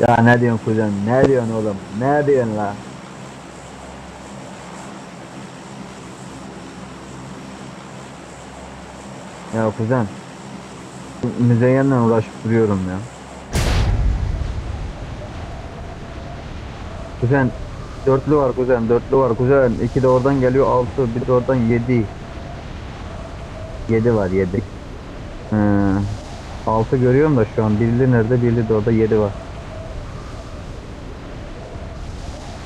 Ya ne diyorsun kuzen? Ne diyorsun oğlum? Ne diyorsun la? Ya kuzen. Müzeyyenle uğraşıp duruyorum ya. Kuzen dörtlü var kuzen dörtlü var kuzen. İki de oradan geliyor altı bir de oradan yedi. Yedi var yedi. Hı. Altı görüyorum da şu an birli nerede birli de orada yedi var.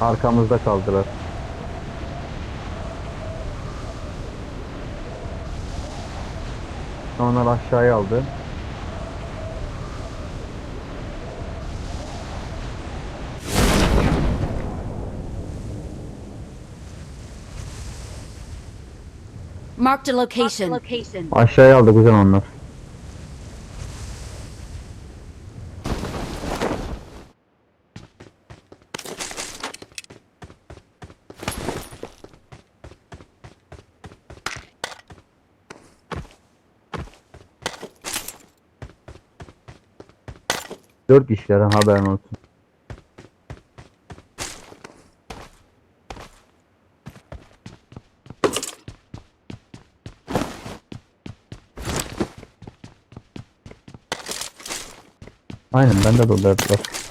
Arkamızda kaldılar. Onlar aşağıya aldı. Marked a location. Location. Aşağıya aldı kuzen onlar. Dört kişiler ha, haberin olsun. Aynen bende de dert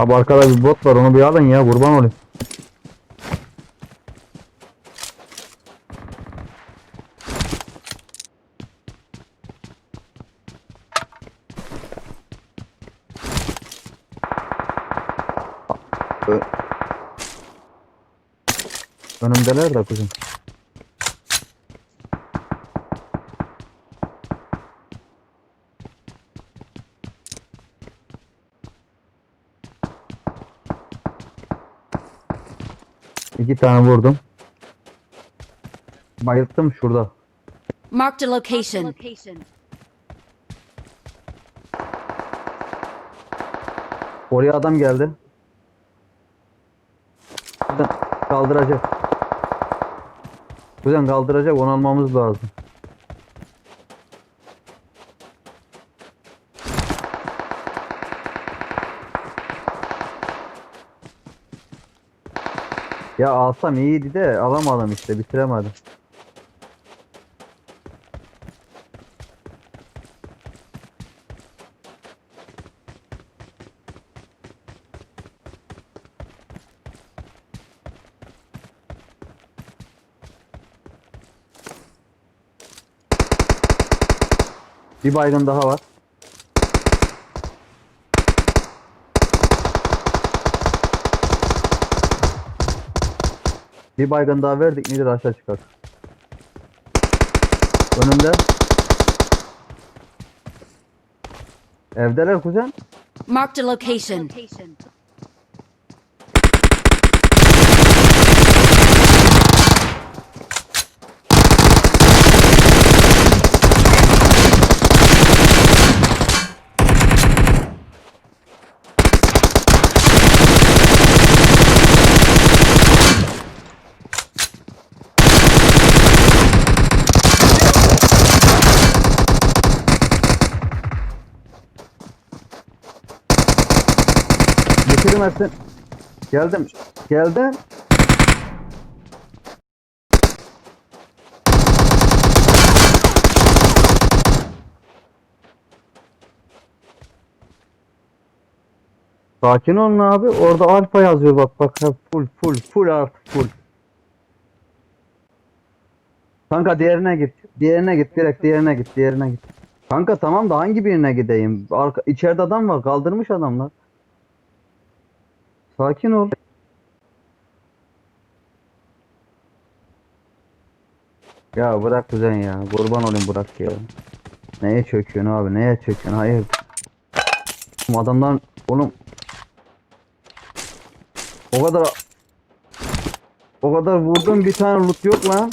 Abi arkada bir bot var onu bir alın ya kurban olayım. Önümdeler de kuzum. İki tane vurdum. Bayılttım şurada. Marked a location. Location. Oraya adam geldi. Kaldıracak. Buradan kaldıracak onu almamız lazım. Ya alsam iyiydi de alamadım işte bitiremedim. Bir baygın daha var. Bir baygın daha verdik midir aşağı çıkar. Önümde. Evdeler kuzen. Marked a location. Bitirmezsin. Geldim. Geldim. Sakin olun abi. Orada alfa yazıyor bak bak. Full full full artık full. Kanka diğerine git. Diğerine git direkt diğerine git diğerine git. Kanka tamam da hangi birine gideyim? Arka, içeride adam var kaldırmış adamlar. Sakin ol. Ya bırak kuzen ya. Kurban olayım bırak ya. Neye çöküyorsun abi? Neye çöküyorsun? Hayır. Bu Adamdan oğlum o kadar o kadar vurdum bir tane loot yok lan.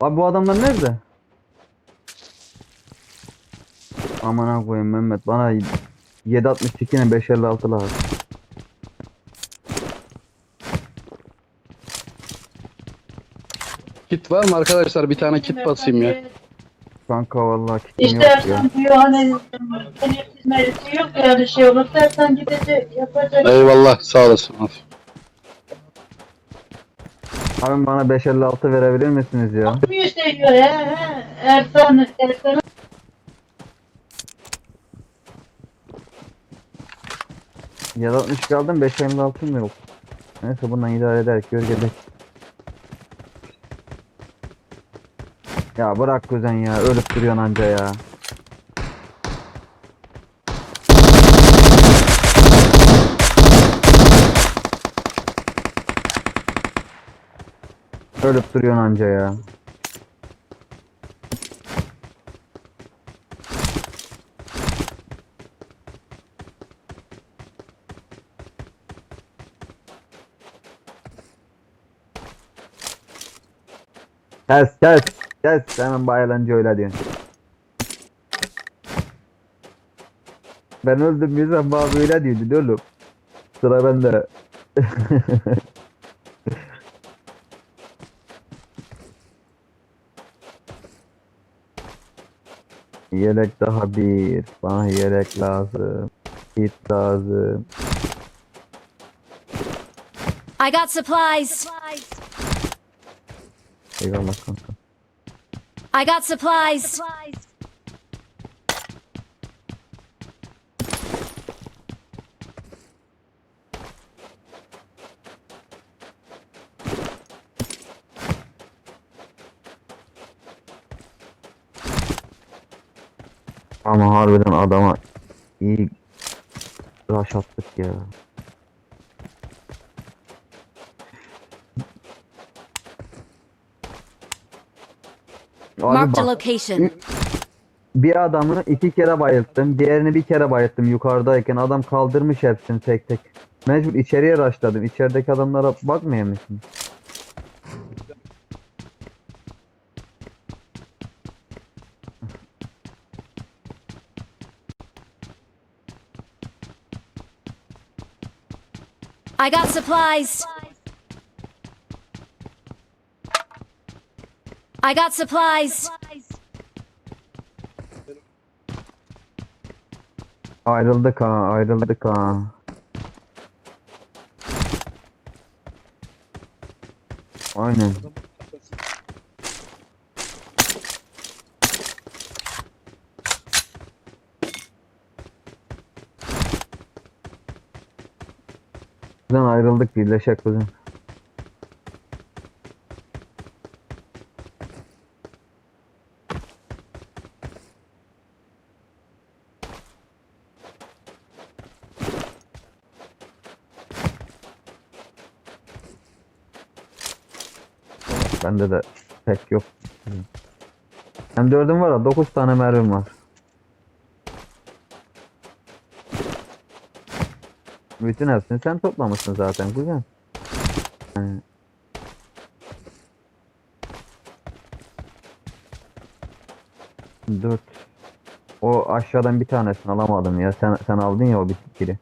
Abi bu adamlar nerede? Aman ha koyayım Mehmet bana 7.62'ne 5.56 lazım. Kit var mı arkadaşlar? Bir tane kit basayım ya. Kanka vallahi kitim İşte yok ya. Ersan diyor hani belirsiz merisi yok yani şey olursa Ersan gidecek yapacak. Eyvallah sağ olasın. Of. Abi bana 556 verebilir misiniz ya? Yapmıyor işte diyor ya. he. Ersan, Ersan Ya da 62 aldım 556 mı yok? Neyse bundan idare eder gör. Ya bırak kuzen ya ölüp duruyorsun anca ya. Ölüp duruyorsun anca ya. Kes kes kes hemen bayılanca öyle diyorsun. Ben öldüm zaman bana böyle diyordu oğlum. Sıra bende. Yelek daha bir. Bana yelek lazım. Hit lazım. I got supplies. Eyvallah kanka. I got supplies. Ama harbiden adama iyi rush attık ya. Abi Marked a bak, location. bir adamı iki kere bayılttım, diğerini bir kere bayılttım yukarıdayken adam kaldırmış hepsini tek tek. Mecbur içeriye rushladım. İçerideki adamlara bakmıyor musun? I got supplies. I got supplies. Ayrıldık ha, ayrıldık ha. Aynen. Kuzen ayrıldık birleşek kuzen. Bende de pek yok. Hem dördüm var da 9 tane mermim var. Bütün hepsini sen toplamışsın zaten kuzen. Yani. Dört. O aşağıdan bir tanesini alamadım ya. Sen sen aldın ya o bitkili.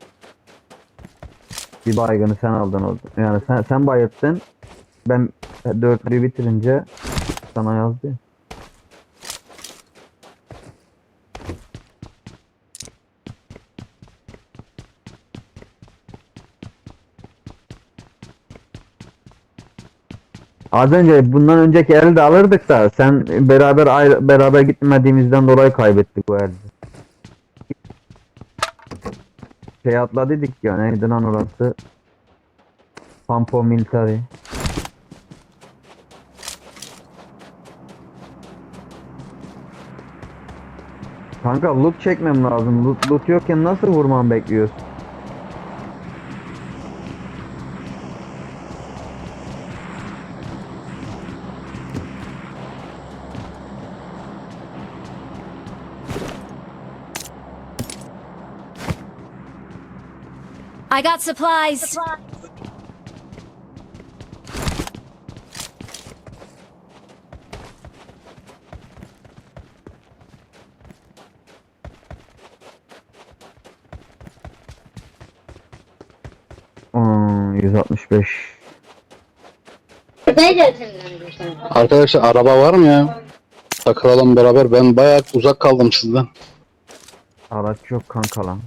Bir baygını sen aldın oldu. Yani sen sen bayılttın. Ben dörtlüyü bitirince sana yazdı. ya. Az önce bundan önceki elde alırdık da sen beraber ayrı, beraber gitmediğimizden dolayı kaybettik bu elde. Şey atladıydık ya neydi lan orası? Pampo Military. Kanka loot çekmem lazım. Loot, loot yokken nasıl vurman bekliyorsun? I got supplies. supplies. 165. Arkadaşlar araba var mı ya? Takılalım beraber. Ben bayağı uzak kaldım sizden. Araç yok kanka lan.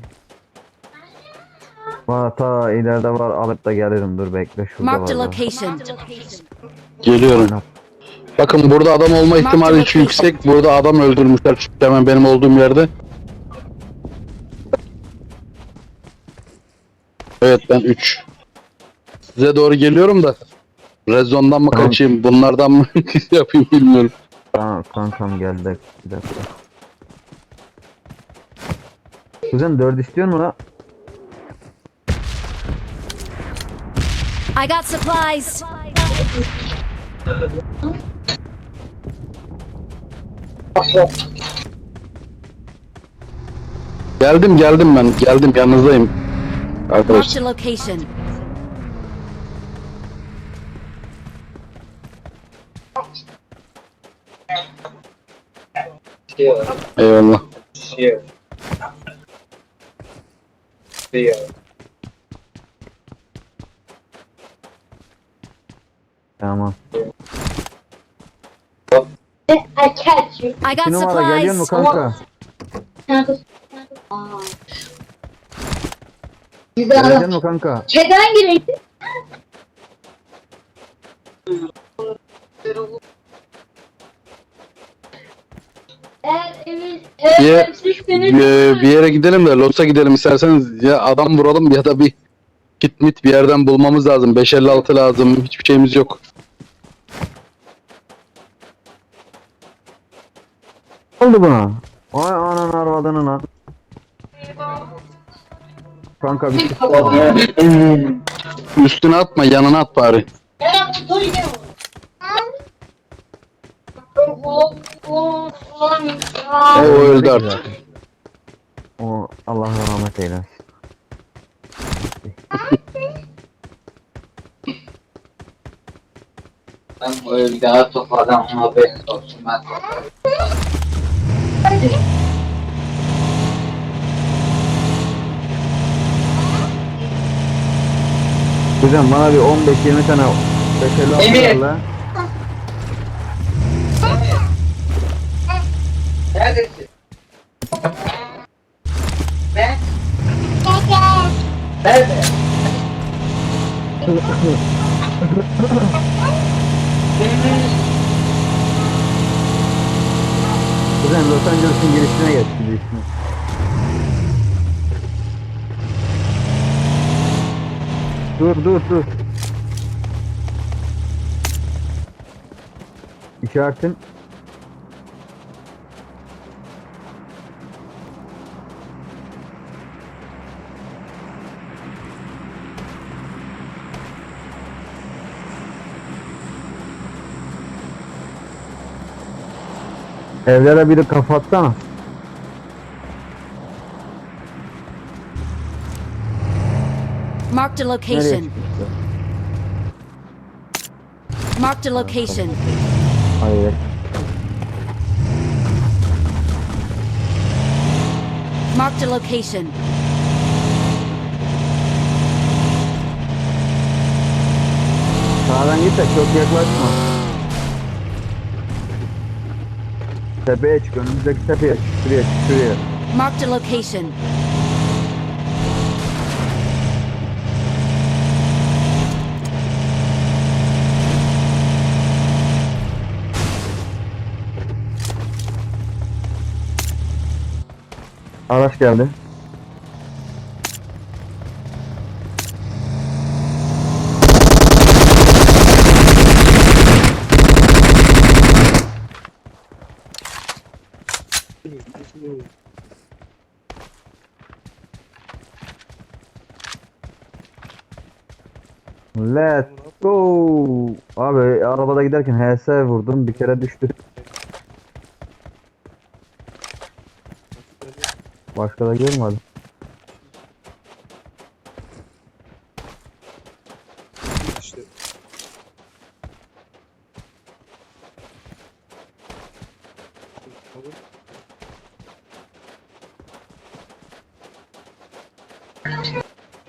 Var ta ileride var alıp da gelirim dur bekle şurada var. location. Geliyorum. Bakın burada adam olma ihtimali hiç yüksek. Burada adam öldürmüşler çünkü hemen benim olduğum yerde. Evet ben 3. Size doğru geliyorum da. Rezondan mı Tamam. kaçayım, bunlardan mı yapayım bilmiyorum. Tamam kankam geldi. Bir dakika. Kuzen 4 istiyor mu la? I got supplies. Geldim geldim ben. Geldim yanınızdayım. Marked Arkadaşlar. a location. Eyvallah. Here. There. Tamam. I catch you. I got Bir numara geliyor mu supplies. kanka? Güzel Gelecek adam. mi kanka? Keden gireydi. Eğer evin Bir, eğer düştüğünüz bir, bir yere gidelim de Los'a gidelim isterseniz. Ya adam vuralım ya da bir kit mit bir yerden bulmamız lazım. 556 lazım. Hiçbir şeyimiz yok. Ne oldu buna? Ay anan arvadını lan. Kanka bir şey Üstüne atma yanına at bari. O öldü artık. O Allah rahmet eylesin. Ben bu evi daha topladım haberiniz olsun ben. Kuzen bana bir 15-20 tane 5 Emir. 50 la. Neredesin? Ne? Nerede? Kuzen Los Angeles'ın girişine geç girişine. Dur dur dur. İşaretin Evlere biri kapatsana. Marked a Nereye location. çıktı? Marked a location. Hayır. Marked a location. Sağdan git de çok yaklaşma. Tepeye çık, önümüzdeki tepeye çık, şuraya çık, şuraya. Marked a location. Araç geldi. Let's go. Abi arabada giderken HS vurdum bir kere düştü. Başka da görmedim. İşte.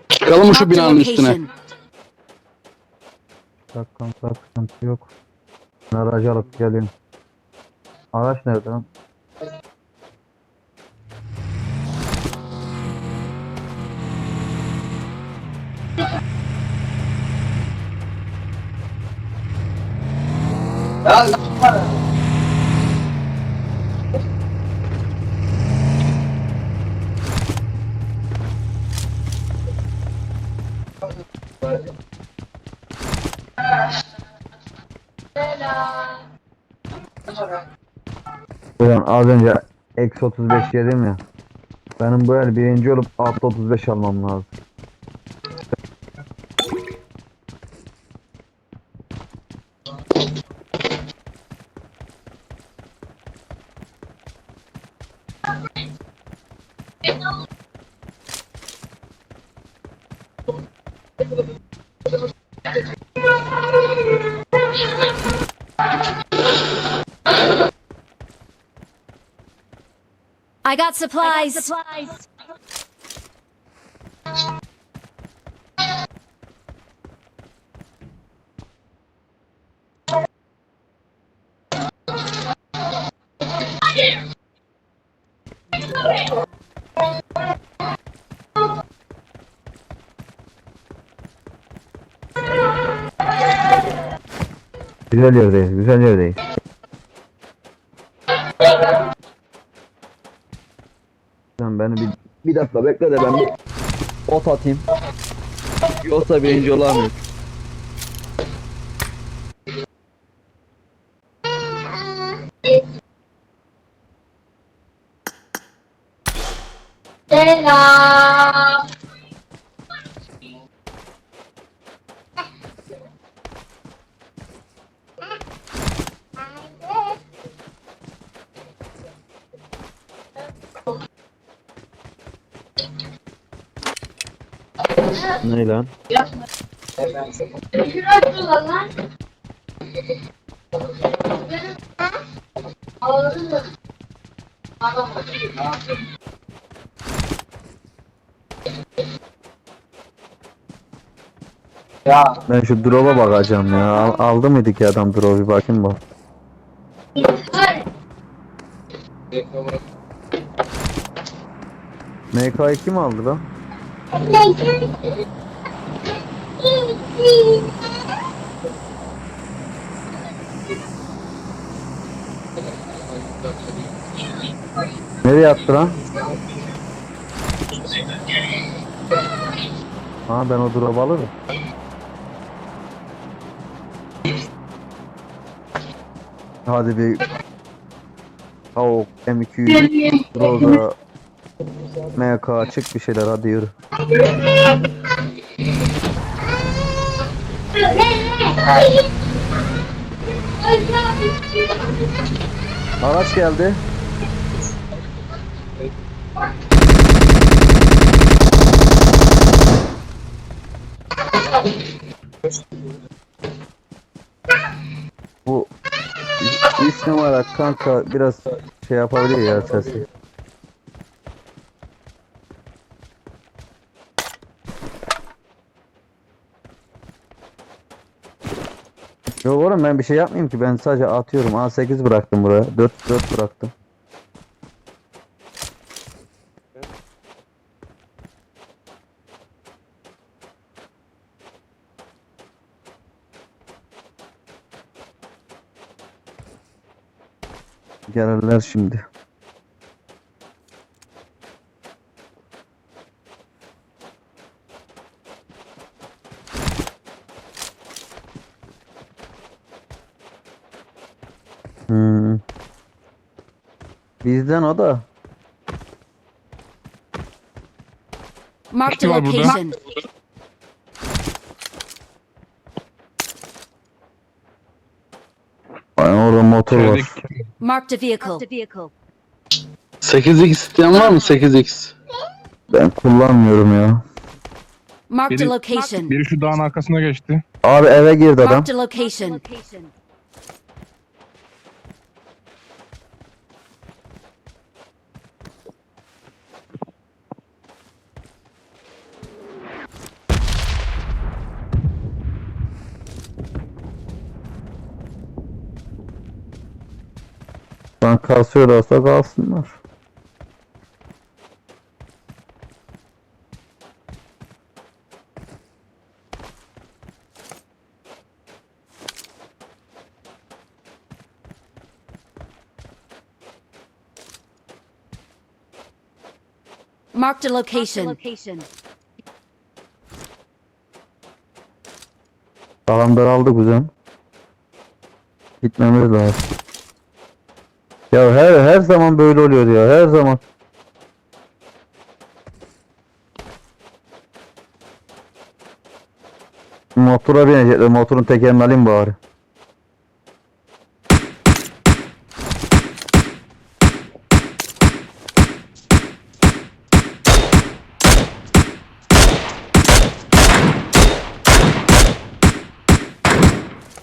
Çıkalım şu binanın üstüne. Sıkıntı yok. Ben aracı alıp geliyorum. Araç nerede lan? Ulan az önce eksi 35 yedim ya. Benim el birinci olup artı 35 almam lazım. I got supplies. Güzel yerdeyiz, güzel yerdeyiz. Dakika bekle de ben bir ot atayım. Yoksa birinci olamıyorum. Ne lan? Şurası lan. Ya Ben şu drop'a bakacağım ya. Al- aldı mıydı ki adam drop'u bakayım bak. MK'yı kim aldı lan? Nereye attı lan? Ha ben o drop alırım. Hadi bir Tavuk, M200, Roza, MK çık bir şeyler hadi yürü. Araç geldi. Bu 3 numara kanka biraz şey yapabilir ya sesi. Yok oğlum ben bir şey yapmayayım ki ben sadece atıyorum. A8 bıraktım buraya. 4 4 bıraktım. Gelirler şimdi. Hmm. Bizden o da. Marked a var burada. location. Ay, orada motor var. Marked a vehicle. 8x isteyen var mı 8x? Ben kullanmıyorum ya. Marked a Biri- location. Biri şu dağın arkasına geçti. Abi eve girdi adam. Marked a location. Ben kasıyorlarsa kalsınlar. Marked a location. Sağlam daraldı kuzen. Gitmemiz lazım. Ya her her zaman böyle oluyor ya her zaman. Motora binecekler. Motorun tekerini alayım bari.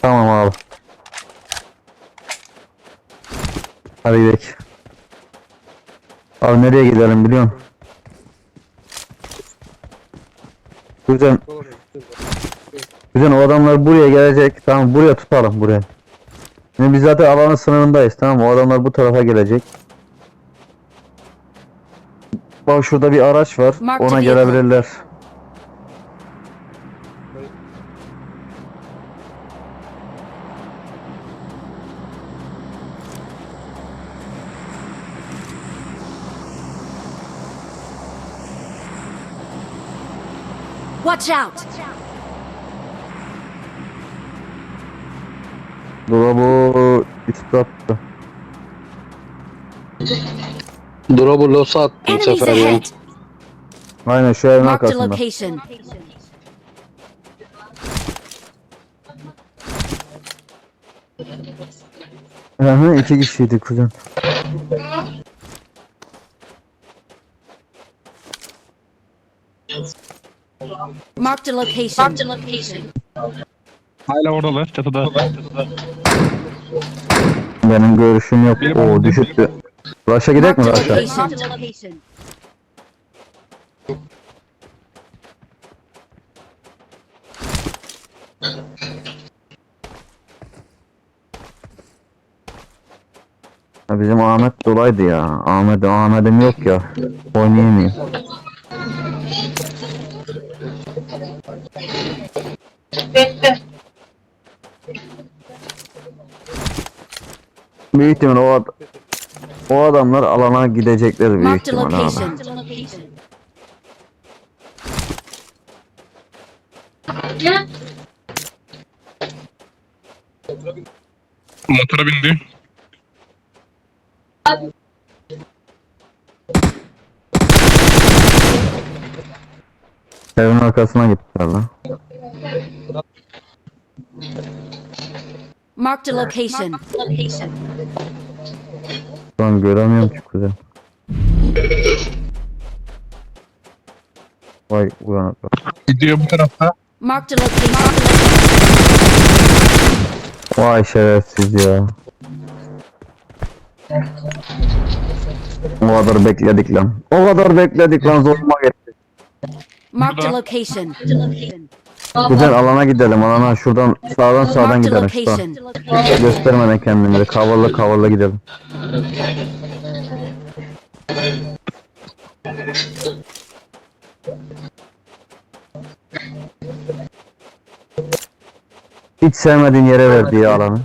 Tamam abi. Hadi gidelim. Abi nereye gidelim biliyor musun? Güzel. Güzel o adamlar buraya gelecek. Tamam buraya tutalım buraya. Şimdi biz zaten alanın sınırındayız tamam mı? O adamlar bu tarafa gelecek. Bak şurada bir araç var. Ona gelebilirler. Watch out! Dolabı üstü attı. Drop'u losa attı bu Enemies sefer ya. ahead! Aynen şu evin Marked a arkasında. location. Hı hı iki kişiydi kuzen. Marked a location. Marked a location. Hala oradalar çatıda. Benim görüşüm yok. Benim O anladığım düşüktü. Raş'a gidelim mi Marked a Raş'a? location. Ha, bizim Ahmet dolaydı ya. Ahmet Ahmet'im yok ya. Oynayamıyor. Büyük ihtimal o, ad- o adamlar alana gidecekler büyük Marked a ihtimal abi. location. Motora bindi. Evin arkasına gittiler lan. Marked a location. Şu an göremiyorum ki kuzen. Vay uyanıklar. Gidiyor bu tarafta. Marked a location. Vay şerefsiz ya. O kadar bekledik lan. O kadar bekledik lan zoruma gitti. Marked a location. Güzel alana gidelim alana şuradan sağdan sağdan gidelim. Şuradan. Göstermeden kendimizi kavallı kavallı gidelim. Hiç sevmediğin yere verdi ya alanı.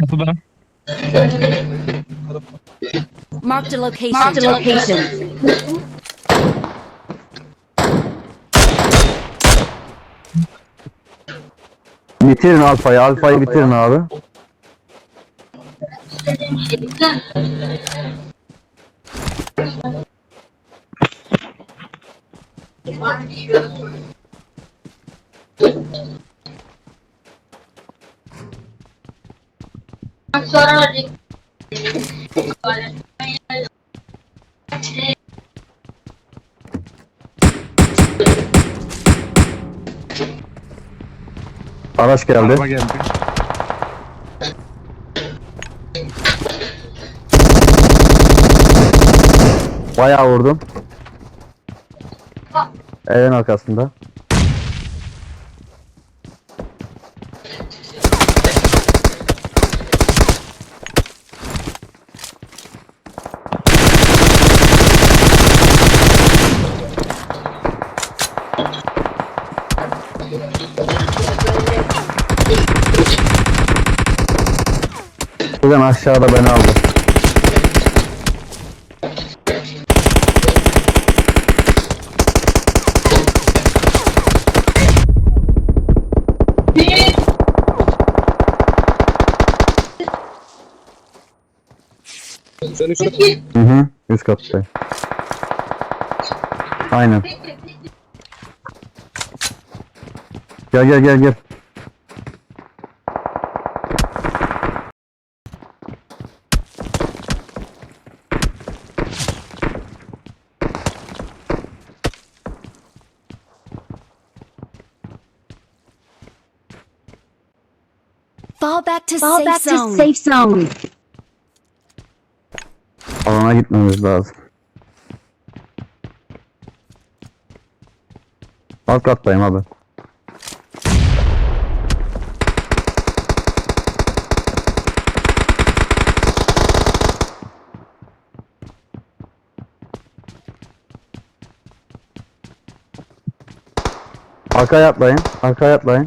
Çatıda. Marked a location. Marked a location. Bitirin alfayı, alfayı bitirin abi. sonra Araç geldi. Araba geldi. Bayağı vurdum. Evin arkasında. Buradan aşağıda beni aldı. Sen üstte. Hı hı. Üst katta. Aynen. Gel gel gel gel. Fall back to Fall safe back zone. to safe zone. Alana gitmemiz lazım. Alt kattayım abi. Arkaya atlayın. Arkaya atlayın.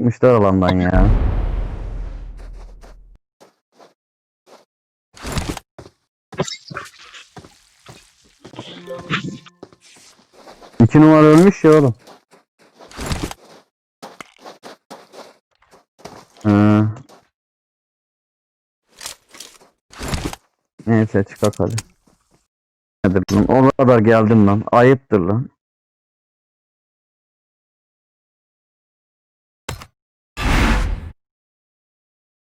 Çıkmışlar alandan ya. İki numara ölmüş ya oğlum. Hı. Neyse çıkak hadi. Nedir lan? O kadar geldim lan. Ayıptır lan.